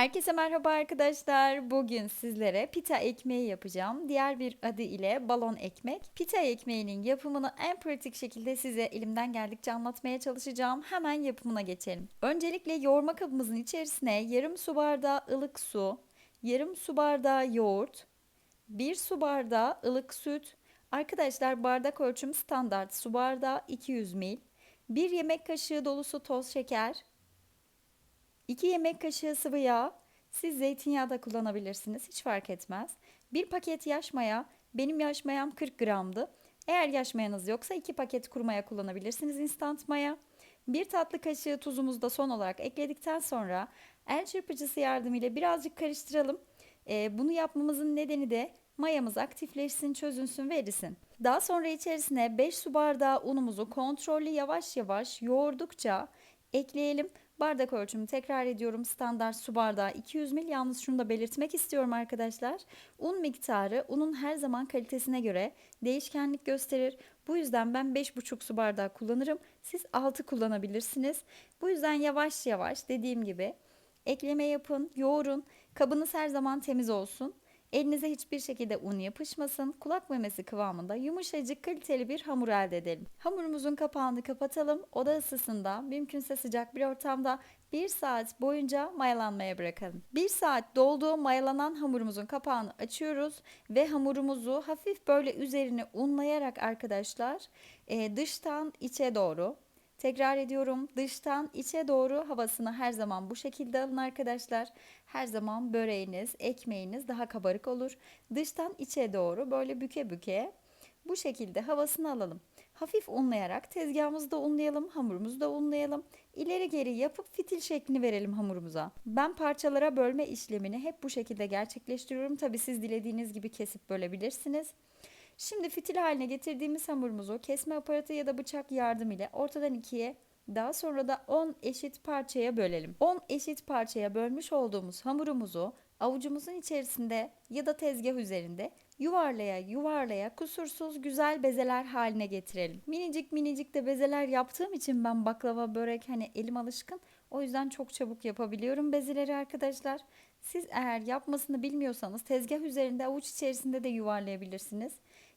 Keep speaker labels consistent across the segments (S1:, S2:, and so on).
S1: Herkese merhaba arkadaşlar. Bugün sizlere pita ekmeği yapacağım. Diğer bir adı ile balon ekmek. Pita ekmeğinin yapımını en pratik şekilde size elimden geldikçe anlatmaya çalışacağım. Hemen yapımına geçelim. Öncelikle yoğurma kabımızın içerisine yarım su bardağı ılık su, yarım su bardağı yoğurt, bir su bardağı ılık süt. Arkadaşlar bardak ölçüm standart su bardağı 200 ml. 1 yemek kaşığı dolusu toz şeker, 2 yemek kaşığı sıvı yağ, siz zeytinyağı da kullanabilirsiniz hiç fark etmez. 1 paket yaş maya, benim yaş mayam 40 gramdı. Eğer yaş mayanız yoksa 2 paket kuru maya kullanabilirsiniz instant maya. 1 tatlı kaşığı tuzumuzu da son olarak ekledikten sonra el çırpıcısı yardımıyla birazcık karıştıralım. Ee, bunu yapmamızın nedeni de mayamız aktifleşsin, çözünsün ve erisin. Daha sonra içerisine 5 su bardağı unumuzu kontrollü yavaş yavaş yoğurdukça ekleyelim. Bardak ölçümü tekrar ediyorum. Standart su bardağı 200 ml. Yalnız şunu da belirtmek istiyorum arkadaşlar. Un miktarı unun her zaman kalitesine göre değişkenlik gösterir. Bu yüzden ben 5,5 su bardağı kullanırım. Siz 6 kullanabilirsiniz. Bu yüzden yavaş yavaş dediğim gibi ekleme yapın, yoğurun. Kabınız her zaman temiz olsun. Elinize hiçbir şekilde un yapışmasın. Kulak memesi kıvamında yumuşacık kaliteli bir hamur elde edelim. Hamurumuzun kapağını kapatalım. Oda ısısında mümkünse sıcak bir ortamda 1 saat boyunca mayalanmaya bırakalım. 1 saat dolduğu mayalanan hamurumuzun kapağını açıyoruz ve hamurumuzu hafif böyle üzerini unlayarak arkadaşlar dıştan içe doğru Tekrar ediyorum dıştan içe doğru havasını her zaman bu şekilde alın arkadaşlar. Her zaman böreğiniz, ekmeğiniz daha kabarık olur. Dıştan içe doğru böyle büke büke bu şekilde havasını alalım. Hafif unlayarak tezgahımızı da unlayalım, hamurumuzu da unlayalım. İleri geri yapıp fitil şeklini verelim hamurumuza. Ben parçalara bölme işlemini hep bu şekilde gerçekleştiriyorum. Tabi siz dilediğiniz gibi kesip bölebilirsiniz. Şimdi fitil haline getirdiğimiz hamurumuzu kesme aparatı ya da bıçak yardımıyla ortadan ikiye daha sonra da 10 eşit parçaya bölelim. 10 eşit parçaya bölmüş olduğumuz hamurumuzu avucumuzun içerisinde ya da tezgah üzerinde yuvarlaya yuvarlaya kusursuz güzel bezeler haline getirelim. Minicik minicik de bezeler yaptığım için ben baklava, börek hani elim alışkın. O yüzden çok çabuk yapabiliyorum bezeleri arkadaşlar. Siz eğer yapmasını bilmiyorsanız tezgah üzerinde avuç içerisinde de yuvarlayabilirsiniz.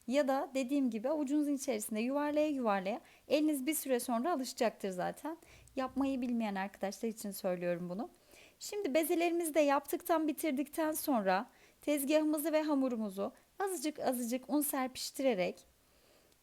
S1: Ya da dediğim gibi avucunuzun içerisinde yuvarlaya yuvarlaya eliniz bir süre sonra alışacaktır zaten. Yapmayı bilmeyen arkadaşlar için söylüyorum bunu. Şimdi bezelerimizi de yaptıktan bitirdikten sonra tezgahımızı ve hamurumuzu azıcık azıcık un serpiştirerek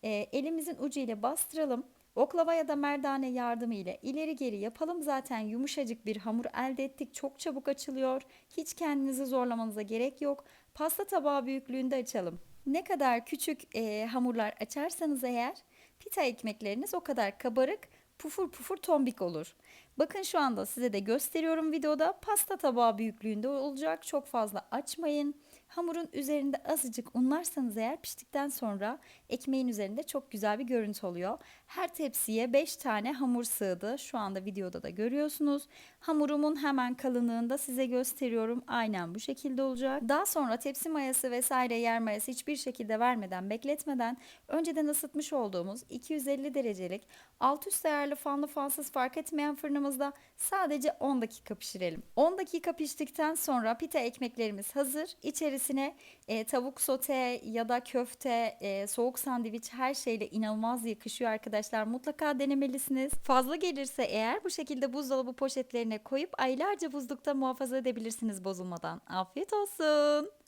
S1: e, elimizin ucu ile bastıralım. Oklava ya da merdane yardımı ile ileri geri yapalım. Zaten yumuşacık bir hamur elde ettik. Çok çabuk açılıyor. Hiç kendinizi zorlamanıza gerek yok. Pasta tabağı büyüklüğünde açalım. Ne kadar küçük e, hamurlar açarsanız eğer pita ekmekleriniz o kadar kabarık, pufur pufur tombik olur. Bakın şu anda size de gösteriyorum videoda. Pasta tabağı büyüklüğünde olacak. Çok fazla açmayın. Hamurun üzerinde azıcık unlarsanız eğer piştikten sonra ekmeğin üzerinde çok güzel bir görüntü oluyor. Her tepsiye 5 tane hamur sığdı. Şu anda videoda da görüyorsunuz. Hamurumun hemen kalınlığında size gösteriyorum. Aynen bu şekilde olacak. Daha sonra tepsi mayası vesaire yer mayası hiçbir şekilde vermeden, bekletmeden önceden ısıtmış olduğumuz 250 derecelik alt üst ayarlı fanlı fansız fark etmeyen fırınımızda sadece 10 dakika pişirelim. 10 dakika piştikten sonra pita ekmeklerimiz hazır. İçerisine e, tavuk sote ya da köfte, e, soğuk sandviç her şeyle inanılmaz yakışıyor arkadaşlar. Mutlaka denemelisiniz. Fazla gelirse eğer bu şekilde buzdolabı poşetlerine koyup aylarca buzlukta muhafaza edebilirsiniz bozulmadan. Afiyet olsun.